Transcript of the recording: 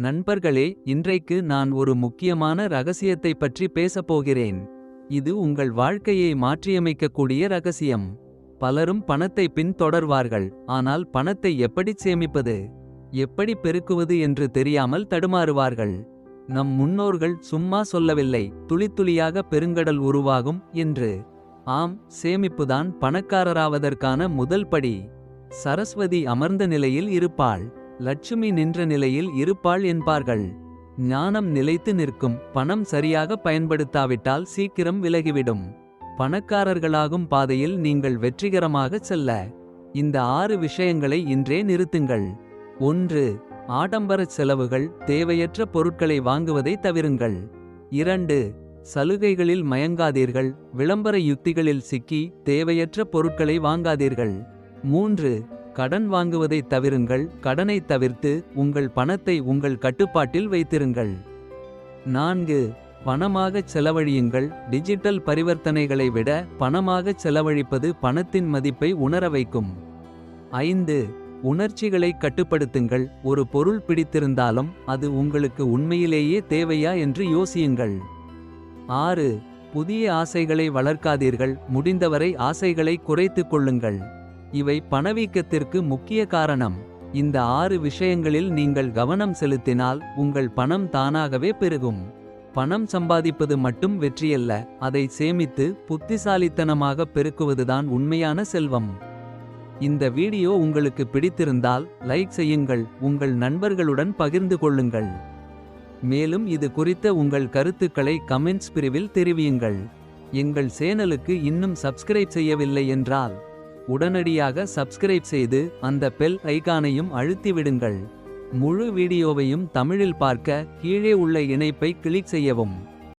நண்பர்களே இன்றைக்கு நான் ஒரு முக்கியமான ரகசியத்தைப் பற்றி பேசப் போகிறேன். இது உங்கள் வாழ்க்கையை மாற்றியமைக்கக்கூடிய ரகசியம். பலரும் பணத்தை பின் தொடர்வார்கள் ஆனால் பணத்தை எப்படிச் சேமிப்பது. எப்படி பெருக்குவது என்று தெரியாமல் தடுமாறுவார்கள். நம் முன்னோர்கள் சும்மா சொல்லவில்லை துளித்துளியாக பெருங்கடல் உருவாகும் என்று. ஆம் சேமிப்புதான் பணக்காரராவதற்கான முதல் படி. சரஸ்வதி அமர்ந்த நிலையில் இருப்பாள். லட்சுமி நின்ற நிலையில் இருப்பாள் என்பார்கள். ஞானம் நிலைத்து நிற்கும் பணம் சரியாக பயன்படுத்தாவிட்டால் சீக்கிரம் விலகிவிடும். பணக்காரர்களாகும் பாதையில் நீங்கள் வெற்றிகரமாகச் செல்ல. இந்த ஆறு விஷயங்களை இன்றே நிறுத்துங்கள். ஒன்று ஆடம்பரச் செலவுகள் தேவையற்ற பொருட்களை வாங்குவதை தவிருங்கள். இரண்டு சலுகைகளில் மயங்காதீர்கள் விளம்பர யுக்திகளில் சிக்கி தேவையற்ற பொருட்களை வாங்காதீர்கள். மூன்று கடன் வாங்குவதைத் தவிருங்கள் கடனைத் தவிர்த்து உங்கள் பணத்தை உங்கள் கட்டுப்பாட்டில் வைத்திருங்கள். நான்கு பணமாகச் செலவழியுங்கள் டிஜிட்டல் பரிவர்த்தனைகளை விட பணமாகச் செலவழிப்பது பணத்தின் மதிப்பை உணர வைக்கும். ஐந்து உணர்ச்சிகளைக் கட்டுப்படுத்துங்கள் ஒரு பொருள் பிடித்திருந்தாலும் அது உங்களுக்கு உண்மையிலேயே தேவையா என்று யோசியுங்கள். ஆறு புதிய ஆசைகளை வளர்க்காதீர்கள் முடிந்தவரை ஆசைகளை குறைத்துக் கொள்ளுங்கள். இவை பணவீக்கத்திற்கு முக்கிய காரணம். இந்த ஆறு விஷயங்களில் நீங்கள் கவனம் செலுத்தினால் உங்கள் பணம் தானாகவே பெருகும். பணம் சம்பாதிப்பது மட்டும் வெற்றியல்ல அதை சேமித்து புத்திசாலித்தனமாக பெருக்குவதுதான் உண்மையான செல்வம். இந்த வீடியோ உங்களுக்கு பிடித்திருந்தால் லைக் செய்யுங்கள் உங்கள் நண்பர்களுடன் பகிர்ந்து கொள்ளுங்கள். மேலும் இது குறித்த உங்கள் கருத்துக்களை கமெண்ட்ஸ் பிரிவில் தெரிவியுங்கள். எங்கள் சேனலுக்கு இன்னும் சப்ஸ்கிரைப் செய்யவில்லை என்றால். உடனடியாக சப்ஸ்கிரைப் செய்து அந்த பெல் ஐகானையும் அழுத்திவிடுங்கள். முழு வீடியோவையும் தமிழில் பார்க்க கீழே உள்ள இணைப்பை கிளிக் செய்யவும்.